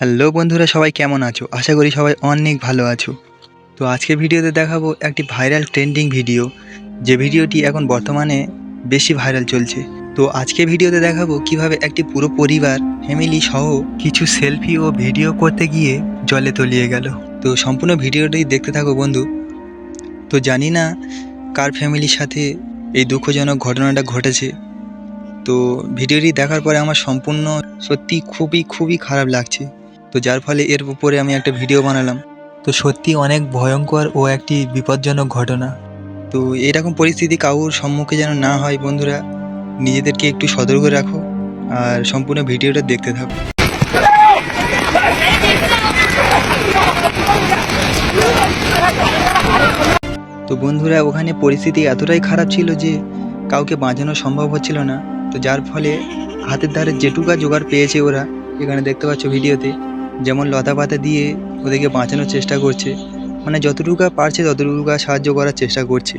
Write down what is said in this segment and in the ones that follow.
Hello বন্ধুরা, সবাই কেমন আছো? আশা করি সবাই অনেক ভালো আছো। তো আজকের ভিডিওতে দেখাবো একটি ভাইরাল ট্রেন্ডিং ভিডিও, যে ভিডিওটি এখন বর্তমানে বেশি ভাইরাল চলছে। তো আজকে ভিডিওতে দেখাবো কীভাবে একটি পুরো পরিবার ফ্যামিলি সহ কিছু সেলফি ও ভিডিও করতে গিয়ে জলে তলিয়ে গেল। তো সম্পূর্ণ ভিডিওটি দেখতে থাকো বন্ধু। তো জানি না কার ফ্যামিলির সাথে এই দুঃখজনক ঘটনাটা ঘটেছে। তো ভিডিওটি দেখার পরে আমার সম্পূর্ণ সত্যি খুবই খুবই খারাপ লাগছে। তো যার ফলে এর উপরে আমি একটা ভিডিও বানালাম। তো সত্যি অনেক ভয়ঙ্কর ও একটি বিপজ্জনক ঘটনা। তো এরকম পরিস্থিতি কাউর সম্মুখে যেন না হয় বন্ধুরা, নিজেদেরকে একটু সতর্ক রাখো আর সম্পূর্ণ ভিডিওটা দেখতে থাকো। তো বন্ধুরা, ওখানে পরিস্থিতি এতটাই খারাপ ছিল যে কাউকে বাঁচানো সম্ভব হচ্ছিল না। তো যার ফলে হাতের ধারে যেটুকা জোগাড় পেয়েছে ওরা, এখানে দেখতে পাচ্ছ ভিডিওতে যেমন লতা পাতা দিয়ে ওদেরকে বাঁচানোর চেষ্টা করছে মানে যতটুকু পারছে ততটুকু সাহায্য করার চেষ্টা করছে।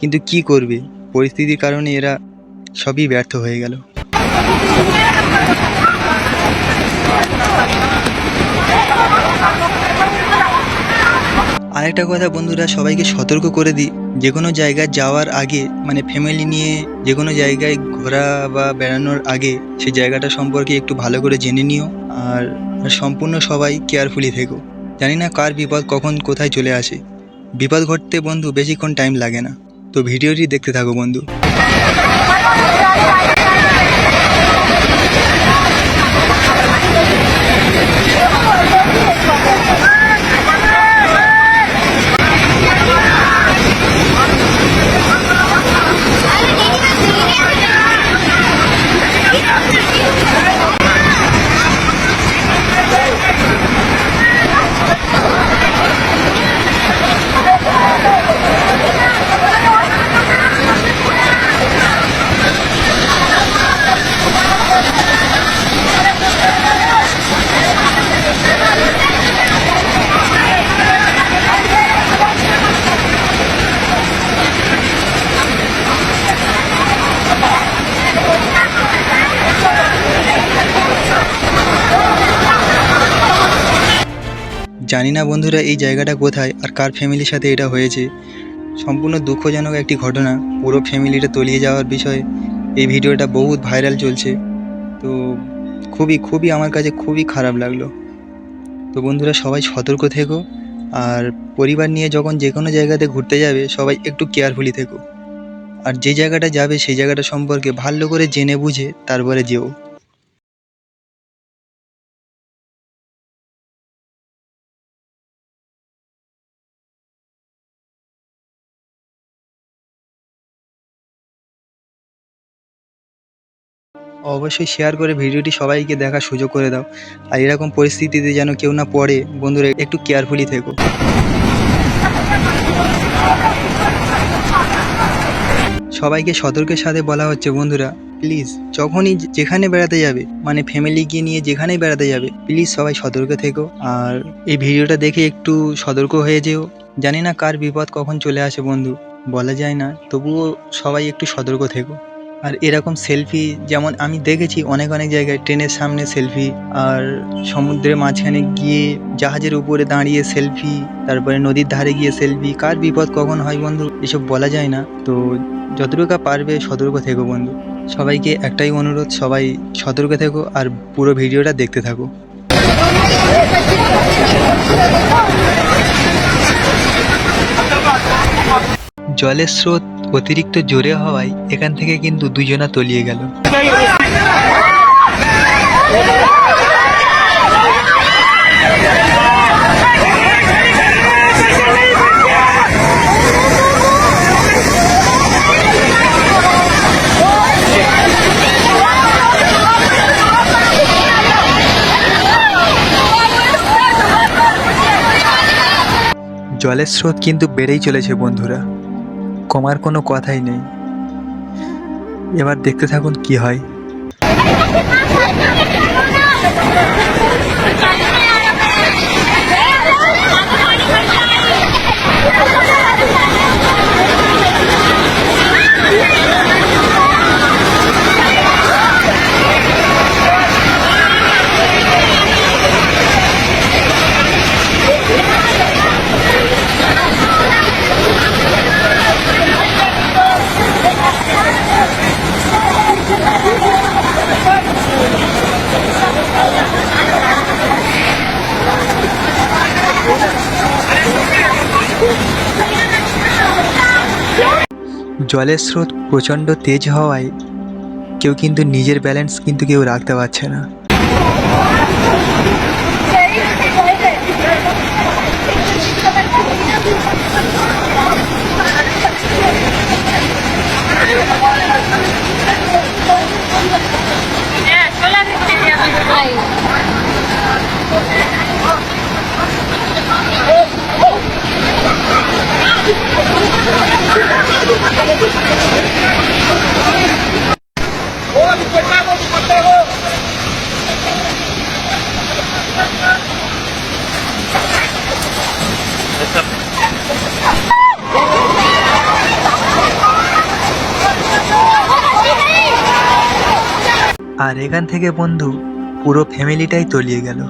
কিন্তু কি করবে? পরিস্থিতির কারণে এরা সবই ব্যর্থ হয়ে গেল। আরেকটা কথা বন্ধুরা, সবাইকে সতর্ক করে দিই, যে কোনো জায়গায় যাওয়ার আগে মানে ফ্যামিলি নিয়ে যে কোনো জায়গায় ঘোরা বা বেড়ানোর আগে সেই জায়গাটা সম্পর্কে একটু ভালো করে জেনে নিও। আর আর সম্পূর্ণ সবাই কেয়ারফুলি থেকো। জানি না কার বিপদ কখন কোথায় চলে আসে। বিপদ ঘটতে বন্ধু বেশিক্ষণ টাইম লাগে না। তো ভিডিওটি দেখতে থাকো বন্ধু। জানি না বন্ধুরা এই জায়গাটা কোথায় আর কার ফ্যামিলির সাথে এটা হয়েছে। সম্পূর্ণ দুঃখজনক একটি ঘটনা, পুরো ফ্যামিলিটা তলিয়ে যাওয়ার বিষয়ে। এই ভিডিওটা বহুত ভাইরাল চলছে। তো খুবই খুবই আমার কাছে খুবই খারাপ লাগল। তো বন্ধুরা সবাই সতর্ক থেকো আর পরিবার নিয়ে যখন যে কোনো জায়গাতে ঘুরতে যাবে, সবাই একটু কেয়ারফুলি থেকো। আর যে জায়গাটা যাবে, সেই জায়গাটা সম্পর্কে ভালো করে জেনে বুঝে তারপরে যেও। অবশ্যই শেয়ার করে ভিডিওটি সবাইকে দেখার সুযোগ করে দাও। আর এরকম পরিস্থিতিতে যেন কেউ না পড়ে, বন্ধুরা, একটু কেয়ারফুলি থেকো। সবাইকে সতর্কের সাথে বলা হচ্ছে, বন্ধুরা প্লিজ যখনই যেখানে বেড়াতে যাবে মানে ফ্যামিলিকে নিয়ে যেখানেই বেড়াতে যাবে প্লিজ সবাই সতর্ক থেকো। আর এই ভিডিওটা দেখে একটু সতর্ক হয়ে যেও। জানি না কার বিপদ কখন চলে আসে, বন্ধু, বলা যায় না, তবুও সবাই একটু সতর্ক থেকো। আর এরকম সেলফি যেমন আমি দেখেছি অনেক অনেক জায়গায়, ট্রেনের সামনে সেলফি আর সমুদ্রের মাঝখানে গিয়ে জাহাজের উপরে দাঁড়িয়ে সেলফি তারপরে নদীর ধারে গিয়ে সেলফি কার বিপদ কখন হয় বন্ধু? এসব বলা যায় না। তো যতটুকু পারবে সতর্ক থেকো বন্ধু। সবাইকে একটাই অনুরোধ, সবাই সতর্ক থেকো আর পুরো ভিডিওটা দেখতে থাকো। জলের স্রোত অতিরিক্ত জোরে হওয়ায় এখান থেকে কিন্তু দুজনা তলিয়ে গেল। জলের স্রোত কিন্তু বেড়েই চলেছে বন্ধুরা। কমার কোনো কথাই নেই। এবার দেখতে থাকুন কি হয়। জলের স্রোত প্রচণ্ড তেজ হওয়ায় কেউ কিন্তু নিজের ব্যালেন্স কিন্তু কেউ রাখতে পারছে না। আর এখান থেকে বন্ধু পুরো ফ্যামিলিটাই তলিয়ে গেল।